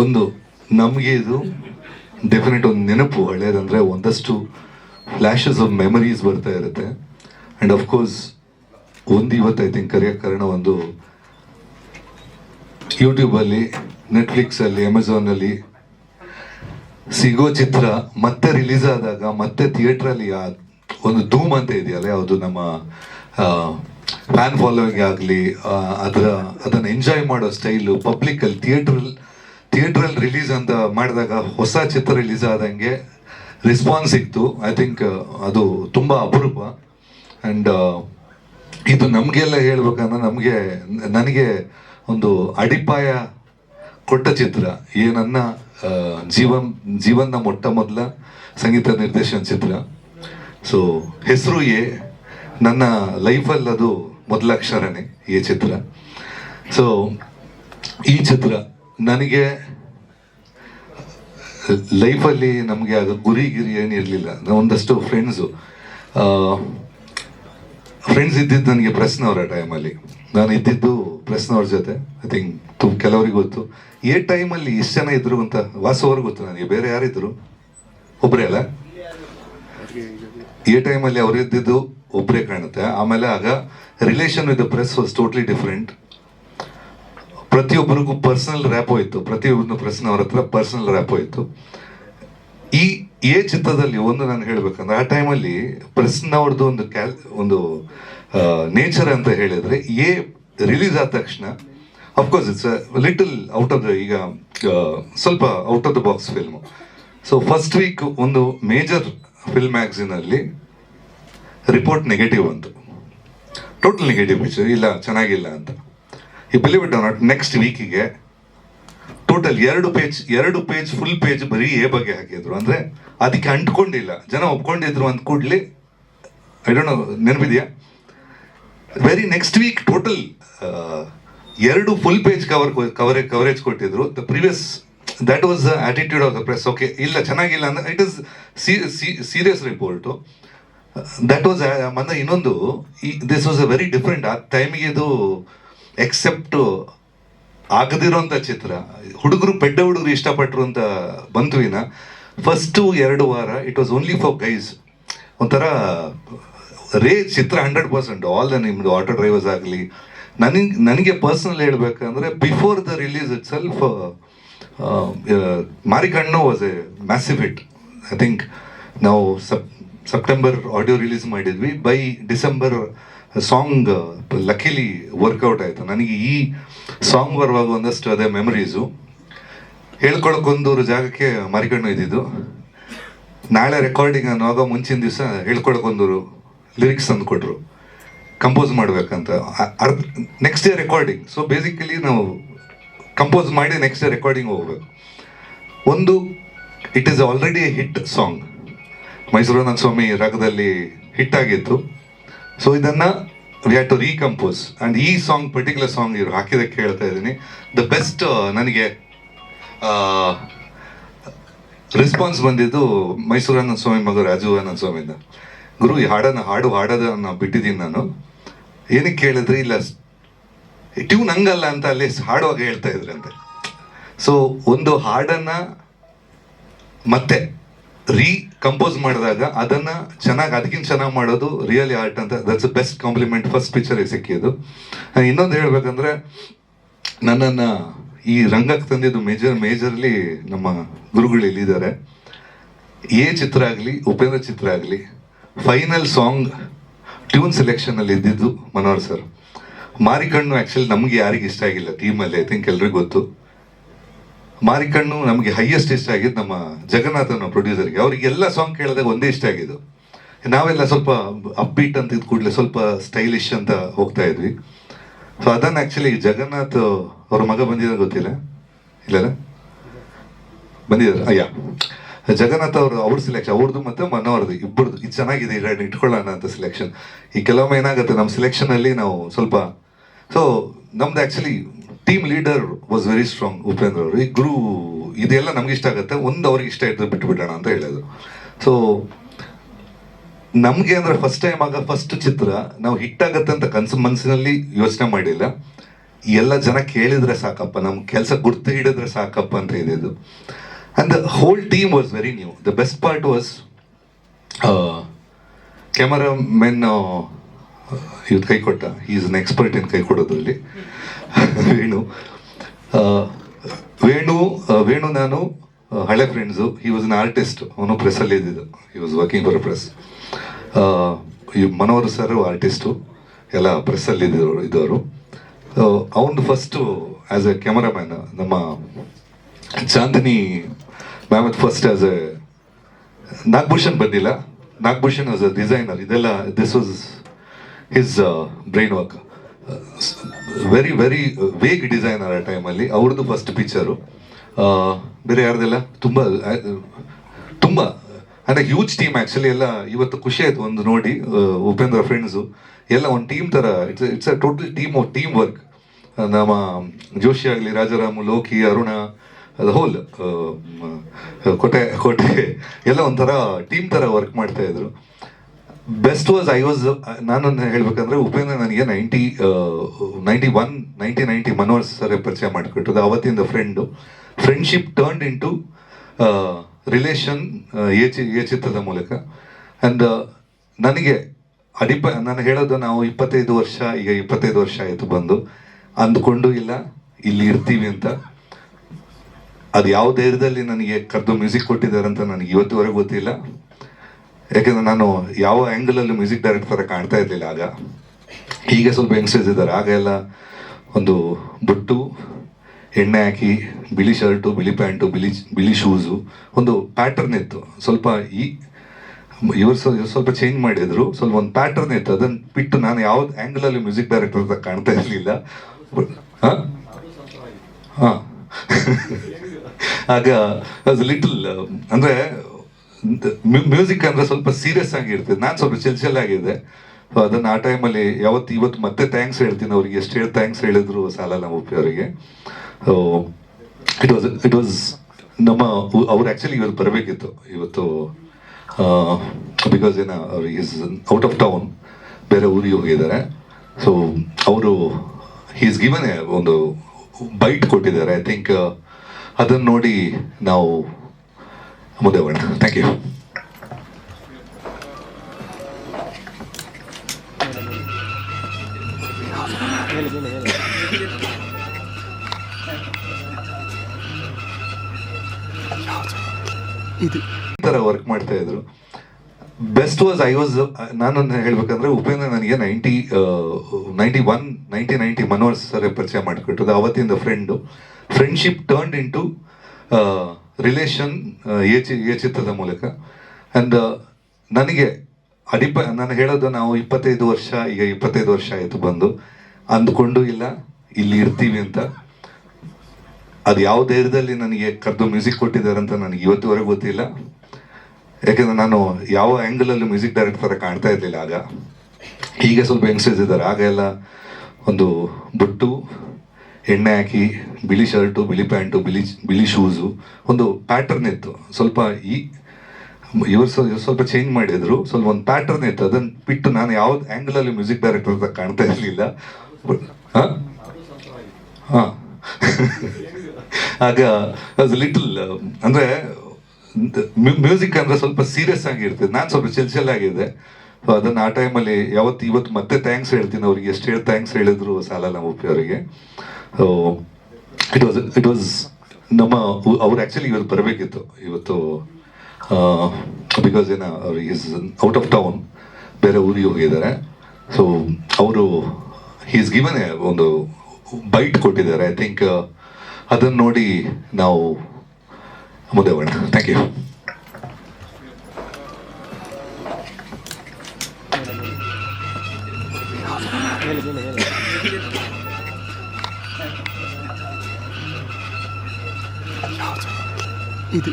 ಒಂದು ನಮಗೆ ಇದು ಡೆಫಿನೆಟ್ ಒಂದು ನೆನಪು ಹಳೆಯದಂದರೆ ಒಂದಷ್ಟು ಫ್ಲ್ಯಾಶಸ್ ಆಫ್ ಮೆಮರೀಸ್ ಬರ್ತಾ ಇರುತ್ತೆ. ಆ್ಯಂಡ್ ಅಫ್ಕೋರ್ಸ್ ಒಂದು ಇವತ್ತು ಐ ಥಿಂಕ್ ಕರೆಯೋ ಕಾರಣ ಒಂದು ಯೂಟ್ಯೂಬಲ್ಲಿ ನೆಟ್ಫ್ಲಿಕ್ಸಲ್ಲಿ ಅಮೆಝಾನಲ್ಲಿ ಸಿಗೋ ಚಿತ್ರ ಮತ್ತೆ ರಿಲೀಸ್ ಆದಾಗ, ಮತ್ತೆ ಥಿಯೇಟ್ರಲ್ಲಿ ಒಂದು ಧೂಮ್ ಅಂತ ಇದೆಯಲ್ಲ, ಯಾವುದು ನಮ್ಮ ಫ್ಯಾನ್ ಫಾಲೋವಿಂಗ್ ಆಗಲಿ ಅದರ, ಅದನ್ನು ಎಂಜಾಯ್ ಮಾಡೋ ಸ್ಟೈಲು ಪಬ್ಲಿಕಲ್ಲಿ ಥಿಯೇಟ್ರಲ್ಲಿ ಥಿಯೇಟ್ರಲ್ಲಿ ರಿಲೀಸ್ ಅಂತ ಮಾಡಿದಾಗ ಹೊಸ ಚಿತ್ರ ರಿಲೀಸ್ ಆದಂಗೆ ರೆಸ್ಪಾನ್ಸ್ ಸಿಕ್ತು. ಐ ಥಿಂಕ್ ಅದು ತುಂಬ ಅಪರೂಪ. ಆ್ಯಂಡ್ ಇದು ನಮಗೆಲ್ಲ ಹೇಳ್ಬೇಕಂದ್ರೆ ನಮಗೆ ನನಗೆ ಒಂದು ಅಡಿಪಾಯ ಕೊಟ್ಟ ಚಿತ್ರ. ಏನನ್ನ ಜೀವನ್ ಜೀವನ ಮೊಟ್ಟ ಮೊದಲ ಸಂಗೀತ ನಿರ್ದೇಶನ ಚಿತ್ರ. ಸೊ ಹೆಸರು ಎ, ನನ್ನ ಲೈಫಲ್ಲಿ ಅದು ಮೊದಲ ಅಕ್ಷರನೇ ಈ ಚಿತ್ರ. ಸೊ ಈ ಚಿತ್ರ ನನಗೆ ಲೈಫಲ್ಲಿ ನಮಗೆ ಆಗ ಗುರಿ ಗಿರಿ ಏನಿರಲಿಲ್ಲ ಒಂದಷ್ಟು ಫ್ರೆಂಡ್ಸು ಫ್ರೆಂಡ್ಸ್ ಇದ್ದಿದ್ದು ನನಗೆ ಪ್ರಶ್ನವರ ಟೈಮಲ್ಲಿ ನಾನು ಇದ್ದಿದ್ದು ಪ್ರಶ್ನವ್ರ ಜೊತೆ. ಐ ಥಿಂಕ್ ತು ಕೆಲವರಿಗೆ ಗೊತ್ತು. ಏ ಟೈಮಲ್ಲಿ ಎಷ್ಟು ಜನ ಇದ್ರು ಅಂತ ವಾಸವ್ರಿಗೆ ಗೊತ್ತು ನನಗೆ. ಬೇರೆ ಯಾರಿದ್ರು? ಒಬ್ಬರೇ ಅಲ್ಲ? ಏ ಟೈಮಲ್ಲಿ ಅವ್ರು ಇದ್ದಿದ್ದು ಒಬ್ಬರೇ ಕಾಣುತ್ತೆ. ಆಮೇಲೆ ಆಗ relation with the press was totally different ಪ್ರತಿಯೊಬ್ಬರಿಗೂ ಪರ್ಸನಲ್ ರ್ಯಾಪ್ ಹೋಯ್ತು. ಪ್ರಶ್ನೆ ಪ್ರೆಸ್ನವ್ರ ಹತ್ರ ಪರ್ಸನಲ್ ರ್ಯಾಪ್ ಹೋಯ್ತು. ಈ ಎ ಚಿತ್ರದಲ್ಲಿ ಒಂದು ನಾನು ಹೇಳ್ಬೇಕಂದ್ರೆ, ಆ ಟೈಮಲ್ಲಿ ಪ್ರೆಸ್ನವ್ರದ್ದು ಒಂದು ಕ್ಯಾಲ್ ಒಂದು ನೇಚರ್ ಅಂತ ಹೇಳಿದ್ರೆ, ಎ ರಿಲೀಸ್ ಆದ ತಕ್ಷಣ of course it's little out of the ಈಗ ಸ್ವಲ್ಪ out of the box film so first week ಒಂದು ಮೇಜರ್ ಫಿಲ್ಮ್ ಮ್ಯಾಗ್ಝಿನಲ್ಲಿ ರಿಪೋರ್ಟ್ ನೆಗೆಟಿವ್ ಅಂತು ಟೋಟಲ್ ನೆಗೆಟಿವ್ ಪಿಕ್ಚರ್ ಇಲ್ಲ, ಚೆನ್ನಾಗಿಲ್ಲ ಅಂತ. ಈ ಬಿಲಿವ್ ಇಟ್ ನಾಟ್ ನೆಕ್ಸ್ಟ್ ವೀಕಿಗೆ ಟೋಟಲ್ ಎರಡು ಪೇಜ್ ಎರಡು ಪೇಜ್ ಫುಲ್ ಪೇಜ್ ಬರೀ ಎ ಬಗ್ಗೆ ಹಾಕಿದ್ರು. ಅಂದರೆ ಅದಕ್ಕೆ ಅಂಟ್ಕೊಂಡಿಲ್ಲ. ಜನ ಒಪ್ಕೊಂಡಿದ್ರು ಅಂತ ಕೂಡಲಿ ಐ ಡೋಂಟ್ ನೋ ನೆನಪಿದೆಯಾ? ವೆರಿ ನೆಕ್ಸ್ಟ್ ವೀಕ್ ಟೋಟಲ್ ಎರಡು full page cover cover coverage ಕೊಟ್ಟಿದ್ರು. The previous that was the attitude of the press okay ಇಲ್ಲ, ಚೆನ್ನಾಗಿಲ್ಲ ಅಂದರೆ it is serious report that was ಮತ್ತೆ ಇನ್ನೊಂದು this was a very different ಆ ಟೈಮಿಗೆ ಇದು ಎಕ್ಸೆಪ್ಟ್ ಆಗದಿರೋಂಥ ಚಿತ್ರ. ಹುಡುಗರು ಪೆಡ್ಡ ಹುಡುಗರು ಅಂತ ಬಂತುವಿನ ಫಸ್ಟು ಎರಡು ವಾರ it was only for guys ಒಂಥರ, ರೇ ಚಿತ್ರ ಹಂಡ್ರೆಡ್ ಪರ್ಸೆಂಟ್ ಆಲ್ ದ ನಿಮ್ದು ಆಟೋ ಡ್ರೈವರ್ಸ್ ಆಗಲಿ. ನನಗೆ ನನಗೆ ಪರ್ಸ್ನಲ್ ಹೇಳಬೇಕಂದ್ರೆ before the release itself Marikannu was a massive hit I think ನಾವು ಸಪ್ ಸೆಪ್ಟೆಂಬರ್ ಆಡಿಯೋ ರಿಲೀಸ್ ಮಾಡಿದ್ವಿ. By December song luckily work out ಆಯಿತು. ನನಗೆ ಈ ಸಾಂಗ್ ಬರುವಾಗ ಒಂದಷ್ಟು ಅದೇ ಮೆಮರೀಸು ಹೇಳ್ಕೊಳಕ್ಕೊಂದೂರು ಜಾಗಕ್ಕೆ ಮರಿಕಣ್ಣು ಇದ್ದಿದ್ದು. ನಾಳೆ ರೆಕಾರ್ಡಿಂಗ್ ಅನ್ನುವಾಗ ಮುಂಚಿನ ದಿವಸ ಹೇಳ್ಕೊಳಕ್ಕೊಂದೂರು ಲಿರಿಕ್ಸ್ ತಂದು ಕೊಟ್ಟರು ಕಂಪೋಸ್ ಮಾಡಬೇಕಂತ. ಅರ್ಧ next day recording so basically ನಾವು ಕಂಪೋಸ್ ಮಾಡಿ ನೆಕ್ಸ್ಟ್ ಡೇ ರೆಕಾರ್ಡಿಂಗ್ ಹೋಗ್ಬೇಕು. ಒಂದು it is already a hit song ಮೈಸೂರನ ಸ್ವಾಮಿ ರಾಗದಲ್ಲಿ ಹಿಟ್ ಆಗಿತ್ತು. ಸೊ ಇದನ್ನ we had to recompose and ಈ ಸಾಂಗ್ ಪರ್ಟಿಕ್ಯುಲರ್ ಸಾಂಗ್ ಇವರು ಹಾಕಿದಕ್ಕೆ ಹೇಳ್ತಾ ಇದ್ದೀನಿ. ದ ಬೆಸ್ಟ್ ನನಗೆ ರೆಸ್ಪಾನ್ಸ್ ಬಂದಿದ್ದು ಮೈಸೂರನ್ನ ಸ್ವಾಮಿ ಮಗ ರಾಜು ಅನ್ನ ಸ್ವಾಮಿಯಿಂದ. ಗುರು, ಈ ಹಾಡನ್ನು ಹಾಡು ಹಾಡೋದನ್ನ ಬಿಟ್ಟಿದ್ದೀನಿ ನಾನು. ಏನಕ್ಕೆ ಕೇಳಿದ್ರೆ? ಇಲ್ಲ ಟ್ಯೂನ್ ಹಂಗಲ್ಲ ಅಂತ ಅಲ್ಲಿ ಹಾಡುವಾಗ ಹೇಳ್ತಾ ಇದ್ರಂತೆ. ಸೊ ಒಂದು ಹಾಡನ್ನು ಮತ್ತೆ ರೀ ಕಂಪೋಸ್ ಮಾಡಿದಾಗ ಅದನ್ನ ಚೆನ್ನಾಗಿ, ಅದಕ್ಕಿಂತ ಚೆನ್ನಾಗಿ ಮಾಡೋದು ರಿಯಲಿ ಆರ್ಟ್ ಅಂತ. That's best compliment first picture ಸಿಕ್ಕಿದ್ದು. ನಾನು ಇನ್ನೊಂದು ಹೇಳ್ಬೇಕಂದ್ರೆ ನನ್ನನ್ನು ಈ ರಂಗಕ್ಕೆ ತಂದಿದ್ದು ಮೇಜರ್ ಮೇಜರ್ಲಿ ನಮ್ಮ ಗುರುಗಳು ಇಲ್ಲಿದ್ದಾರೆ. ಎ ಚಿತ್ರ ಆಗಲಿ, ಉಪೇಂದ್ರ ಚಿತ್ರ ಆಗಲಿ ಫೈನಲ್ ಸಾಂಗ್ ಟ್ಯೂನ್ ಸೆಲೆಕ್ಷನಲ್ಲಿ ಇದ್ದಿದ್ದು ಮನೋಹರ್ ಸರ್ ಮಾರಿಕಣ್ಣು ಆ್ಯಕ್ಚುಲಿ ನಮಗೆ ಯಾರಿಗೆ ಇಷ್ಟ ಆಗಿಲ್ಲ ಟೀಮಲ್ಲಿ ಐ ಥಿಂಕ್ ಎಲ್ರಿಗೂ ಗೊತ್ತು. ಮಾರಿಕಣ್ಣು ನಮಗೆ ಹೈಯೆಸ್ಟ್ ಇಷ್ಟ ಆಗಿದ್ದು ನಮ್ಮ ಜಗನ್ನಾಥನ ಪ್ರೊಡ್ಯೂಸರ್ಗೆ ಅವ್ರಿಗೆ ಎಲ್ಲ ಸಾಂಗ್ ಕೇಳಿದಾಗ ಒಂದೇ ಇಷ್ಟ ಆಗಿದ್ದು. ನಾವೆಲ್ಲ ಸ್ವಲ್ಪ ಅಪ್ಬೀಟ್ ಅಂತ ಇದ್ ಕೂಡಲೇ ಸ್ವಲ್ಪ ಸ್ಟೈಲಿಶ್ ಅಂತ ಹೋಗ್ತಾ ಇದ್ವಿ. ಸೊ ಅದನ್ನು ಆ್ಯಕ್ಚುಲಿ ಜಗನ್ನಾಥ್ ಅವ್ರ ಮಗ ಬಂದಿದ್ದಾರೆ ಗೊತ್ತಿಲ್ಲ? ಇಲ್ಲಲ್ಲ? ಬಂದಿದ್ದಾರೆ? ಅಯ್ಯ ಜಗನ್ನಾಥ್ ಅವರು, ಅವ್ರ ಸೆಲೆಕ್ಷನ್ ಅವ್ರದ್ದು ಮತ್ತು ಮನೋರ್ದು ಇಬ್ಬರದ್ದು ಇದು ಚೆನ್ನಾಗಿದೆ ಎರಡು ಇಟ್ಕೊಳ್ಳೋಣ ಅಂತ ಸೆಲೆಕ್ಷನ್ ಈ ಕೆಲವೊಮ್ಮೆ ಏನಾಗುತ್ತೆ ನಮ್ಮ ಸಿಲೆಕ್ಷನಲ್ಲಿ ನಾವು ಸ್ವಲ್ಪ ಸೊ ನಮ್ದು actually team leader was very strong Upendra ಅವರು. ಈ ಗುರು, ಇದೆಲ್ಲ ನಮ್ಗೆ ಇಷ್ಟ ಆಗುತ್ತೆ. ಒಂದು ಅವ್ರಿಗೆ ಇಷ್ಟ ಇದ್ದು ಬಿಟ್ಟು ಬಿಡೋಣ ಅಂತ ಹೇಳಿದ್ರು. ಸೊ ನಮಗೆ ಅಂದ್ರೆ ಫಸ್ಟ್ ಟೈಮ್ ಆಗ ಫಸ್ಟ್ ಚಿತ್ರ ನಾವು ಹಿಟ್ ಆಗತ್ತೆ ಅಂತ ಕನ್ಸು ಮನಸ್ಸಿನಲ್ಲಿ ಯೋಚನೆ ಮಾಡಿಲ್ಲ. ಎಲ್ಲ ಜನ ಕೇಳಿದ್ರೆ ಸಾಕಪ್ಪ ನಮ್ಮ ಕೆಲಸ ಗುರ್ತು ಹಿಡಿದ್ರೆ ಸಾಕಪ್ಪ ಅಂತ ಇದ್ದಿದ್ದು and the whole team was very new the best part was cameramen ಇವ್ರು ಕೈ ಕೊಟ್ಟ. ಈಸ್ ಅನ್ ಎಕ್ಸ್ಪರ್ಟ್ ಇನ್ ಕೈ ಕೊಡೋದ್ರಲ್ಲಿ. ವೇಣು ವೇಣು ವೇಣು ನಾನು ಹಳೆ friends he was an artist ಅವನು ಪ್ರೆಸ್ಸಲ್ಲಿ ಇದ್ದಿದ್ದು. He was working for press Manohar sir artist ಎಲ್ಲ ಪ್ರೆಸ್ಸಲ್ಲಿ ಇದ್ದವರು. ಇದ್ದವರು ಅವನು ಫಸ್ಟು ಆ್ಯಸ್ ಎ ಕ್ಯಾಮರಾಮ್ಯಾನ್ ನಮ್ಮ Chandini ma'am first as a Nagabhushan ಬಂದಿಲ್ಲ. ನಾಗಭೂಷಣ್ ಆಸ್ ಅ ಡಿಸೈನರ್ ಇದೆಲ್ಲ this was his brain work very very vague designer ಆ ಟೈಮಲ್ಲಿ ಅವ್ರದ್ದು ಫಸ್ಟ್ ಪಿಕ್ಚರು ಬೇರೆ ಯಾರ್ದೆಲ್ಲ? ತುಂಬ ತುಂಬ, ಅಂದರೆ ಹ್ಯೂಜ್ ಟೀಮ್ ಆ್ಯಕ್ಚುಲಿ ಎಲ್ಲ ಇವತ್ತು ಖುಷಿ ಆಯಿತು ಒಂದು ನೋಡಿ ಉಪೇಂದ್ರ ಫ್ರೆಂಡ್ಸು ಎಲ್ಲ ಒಂದು ಟೀಮ್ ಥರ it's it's a total team of team work ನಮ್ಮ ಜೋಶಿ ಆಗಲಿ, ರಾಜಾರಾಮು, ಲೋಕಿ, ಅರುಣ, ಅದು ಹೋಲ್ ಕೋಟೆ ಕೋಟೆ, ಎಲ್ಲ ಒಂಥರ ಟೀಮ್ ಥರ ವರ್ಕ್ ಮಾಡ್ತಾ ಇದ್ರು. ಬೆಸ್ಟ್ ವಾಸ್ ಐ ವಾಸ್ ನಾನು ಹೇಳ್ಬೇಕಂದ್ರೆ ಉಪೇಂದ್ರ ನನಗೆ ninety ninety one ninety ninety Manohar sir ಪರಿಚಯ ಮಾಡಿಕೊಟ್ಟದ್ದು. ಅವತ್ತಿಂದ friend friendship turn into relation A ಚಿತ್ರದ ಮೂಲಕ. ಆ್ಯಂಡ್ ನನಗೆ ಅಡಿಪ, ನಾನು ಹೇಳೋದು ನಾವು ಇಪ್ಪತ್ತೈದು ವರ್ಷ, ಈಗ ಇಪ್ಪತ್ತೈದು ವರ್ಷ ಆಯಿತು ಬಂದು. ಅಂದ್ಕೊಂಡು ಇಲ್ಲ, ಇಲ್ಲಿ ಇರ್ತೀವಿ ಅಂತ. ಅದು ಯಾವ ಧೈರ್ಯದಲ್ಲಿ ನನಗೆ ಕರೆದು ಮ್ಯೂಸಿಕ್ ಕೊಟ್ಟಿದ್ದಾರೆ ಅಂತ ನನಗೆ ಇವತ್ತುವರೆಗೂ ಗೊತ್ತಿಲ್ಲ. ಯಾಕೆಂದ್ರೆ ನಾನು ಯಾವ ಆ್ಯಂಗಲಲ್ಲಿ ಮ್ಯೂಸಿಕ್ ಡೈರೆಕ್ಟರ್ ಕಾಣ್ತಾ ಇರಲಿಲ್ಲ ಆಗ. ಈಗ ಸ್ವಲ್ಪ ಯಂಗ್ಸ್ಟರ್ಸ್ ಇದ್ದಾರೆ. ಆಗ ಎಲ್ಲ ಒಂದು ಬುಟ್ಟು, ಎಣ್ಣೆ ಹಾಕಿ, ಬಿಳಿ ಶರ್ಟು ಬಿಳಿ ಪ್ಯಾಂಟು ಬಿಳಿ ಬಿಳಿ ಶೂಸು ಒಂದು ಪ್ಯಾಟರ್ನ್ ಇತ್ತು. ಸ್ವಲ್ಪ ಈ, ಇವರು ಸ್ವಲ್ಪ ಚೇಂಜ್ ಮಾಡಿದ್ರು. ಸ್ವಲ್ಪ ಒಂದು ಪ್ಯಾಟರ್ನ್ ಇತ್ತು. ಅದನ್ನು ಬಿಟ್ಟು ನಾನು ಯಾವ ಆ್ಯಂಗಲಲ್ಲಿ ಮ್ಯೂಸಿಕ್ ಡೈರೆಕ್ಟರ್ ಕಾಣ್ತಾ ಇರಲಿಲ್ಲ. ಹಾಂ? ಹಾಂ. ಆಗ ಲಿಟಲ್ ಅಂದರೆ ಮ್ಯೂಸಿಕ್ ಅಂದ್ರೆ ಸ್ವಲ್ಪ ಸೀರಿಯಸ್ ಆಗಿರ್ತದೆ ನಾನು ಸ್ವಲ್ಪ ಚಲ್ಚಲ್ ಆಗಿದ್ದೆ ಆಗಿದೆ. ಸೊ ಅದನ್ನು ಆ ಟೈಮಲ್ಲಿ ಯಾವತ್ತು ಇವತ್ತು ಮತ್ತೆ ಥ್ಯಾಂಕ್ಸ್ ಹೇಳ್ತೀನಿ ಅವ್ರಿಗೆ. ಎಷ್ಟು ಹೇಳಿ ಥ್ಯಾಂಕ್ಸ್ ಹೇಳಿದ್ರು ಸಾಲಲ್ಲ ಉಪ್ಪಿ ಅವರಿಗೆ. So it was it was ನಮ್ಮ, ಅವ್ರು ಆ್ಯಕ್ಚುಲಿ ಇವತ್ತು ಬರಬೇಕಿತ್ತು. ಇವತ್ತು ಬಿಕಾಸ್ ಏನ, ಅವ್ರು ಈಸ್ ಔಟ್ ಆಫ್ ಟೌನ್ ಬೇರೆ ಊರಿಗೆ ಹೋಗಿದ್ದಾರೆ. ಸೊ ಅವರು ಈಸ್ ಗಿವನ್ ಒಂದು ಬೈಟ್ ಕೊಟ್ಟಿದ್ದಾರೆ. ಐ ಥಿಂಕ್ ಅದನ್ನು ನೋಡಿ ನಾವು ಮುಂದೆ ಹೋಗೋಣ ಥ್ಯಾಂಕ್ ಯು ಇದು ಥರ ವರ್ಕ್ ಮಾಡ್ತಾ ಇದ್ರು. ಬೆಸ್ಟ್ ವಾಸ್ ಐ ವಾಸ್ ನಾನು ಹೇಳ್ಬೇಕಂದ್ರೆ ಉಪೇಂದ್ರ ನನಗೆ ninety ninety one ninety ninety Manohar sir ಪರಿಚಯ ಮಾಡಿಕೊಟ್ಟದ್ದು ಅವತ್ತಿಂದ friend friendship turned into relation ಏಚಿ ಏಚಿತ್ರದ ಚಿತ್ರದ ಮೂಲಕ. ಆ್ಯಂಡ್ ನನಗೆ ಅಡಿಪ, ನಾನು ಹೇಳೋದು ನಾವು ಇಪ್ಪತ್ತೈದು ವರ್ಷ, ಈಗ ಇಪ್ಪತ್ತೈದು ವರ್ಷ ಆಯಿತು ಬಂದು. ಅಂದ್ಕೊಂಡು ಇಲ್ಲ, ಇಲ್ಲಿ ಇರ್ತೀವಿ ಅಂತ. ಅದು ಯಾವ ಧೈರ್ಯದಲ್ಲಿ ನನಗೆ ಕರೆದು ಮ್ಯೂಸಿಕ್ ಕೊಟ್ಟಿದ್ದಾರೆ ಅಂತ ನನಗೆ ಇವತ್ತುವರೆಗೂ ಗೊತ್ತಿಲ್ಲ. ಯಾಕೆಂದರೆ ನಾನು ಯಾವ ಆ್ಯಂಗಲಲ್ಲೂ ಮ್ಯೂಸಿಕ್ ಡೈರೆಕ್ಟರ್ ಕಾಣ್ತಾ ಇರಲಿಲ್ಲ ಆಗ. ಈಗ ಸ್ವಲ್ಪ ಯಂಗ್ಸ್ಟರ್ಸ್ ಇದ್ದಾರೆ. ಆಗ ಎಲ್ಲ ಒಂದು ಬುಟ್ಟು ಎಣ್ಣೆ ಹಾಕಿ, ಬಿಳಿ ಶರ್ಟು, ಬಿಳಿ ಪ್ಯಾಂಟು, ಬಿಳಿ ಬಿಳಿ ಶೂಸು ಒಂದು ಪ್ಯಾಟರ್ನ್ ಇತ್ತು. ಸ್ವಲ್ಪ ಈ, ಇವರು ಸ್ವಲ್ಪ ಚೇಂಜ್ ಮಾಡಿದ್ರು. ಸ್ವಲ್ಪ ಒಂದು ಪ್ಯಾಟರ್ನ್ ಇತ್ತು. ಅದನ್ನು ಬಿಟ್ಟು ನಾನು ಯಾವ ಆ್ಯಂಗಲಲ್ಲಿ ಮ್ಯೂಸಿಕ್ ಡೈರೆಕ್ಟರ್ ಅಂತ ಕಾಣ್ತಾ ಇರಲಿಲ್ಲ. ಹಾಂ? ಹಾಂ. ಆಗ ಲಿಟಲ್ ಅಂದರೆ ಮ್ಯೂಸಿಕ್ ಅಂದರೆ ಸ್ವಲ್ಪ ಸೀರಿಯಸ್ ಆಗಿರ್ತದೆ. ನಾನು ಸ್ವಲ್ಪ ಚಿಲ್ಚಲ್ ಚಿಲ್ ಆಗಿದೆ ಸೊ ಅದನ್ನು ಆ ಟೈಮಲ್ಲಿ ಯಾವತ್ತು, ಇವತ್ತು ಮತ್ತೆ ಥ್ಯಾಂಕ್ಸ್ ಹೇಳ್ತೀನಿ ಅವ್ರಿಗೆ. ಎಷ್ಟು ಹೇಳಿ ಥ್ಯಾಂಕ್ಸ್ ಹೇಳಿದ್ರು ಸಾಲ ನಮ್ಮ ಅವರಿಗೆ. ಇಟ್ ವಾಸ್ ಇಟ್ ವಾಸ್ ನಮ್ಮ ಅವ್ರು ಆ್ಯಕ್ಚುಲಿ ಇವತ್ತು ಬರಬೇಕಿತ್ತು. ಇವತ್ತು ಬಿಕಾಸ್ ಏನೋ, ಅವ್ರು ಈಸ್ ಔಟ್ ಆಫ್ ಟೌನ್ ಬೇರೆ ಊರಿಗೆ ಹೋಗಿದ್ದಾರೆ. ಸೊ ಅವರು ಈಸ್ ಗಿವನ್ ಒಂದು ಬೈಟ್ ಕೊಟ್ಟಿದ್ದಾರೆ. ಐ ಥಿಂಕ್ ಅದನ್ನು ನೋಡಿ ನಾವು ಮುಂದೆ ಹೋಗೋಣ ಥ್ಯಾಂಕ್ ಯು ಇದು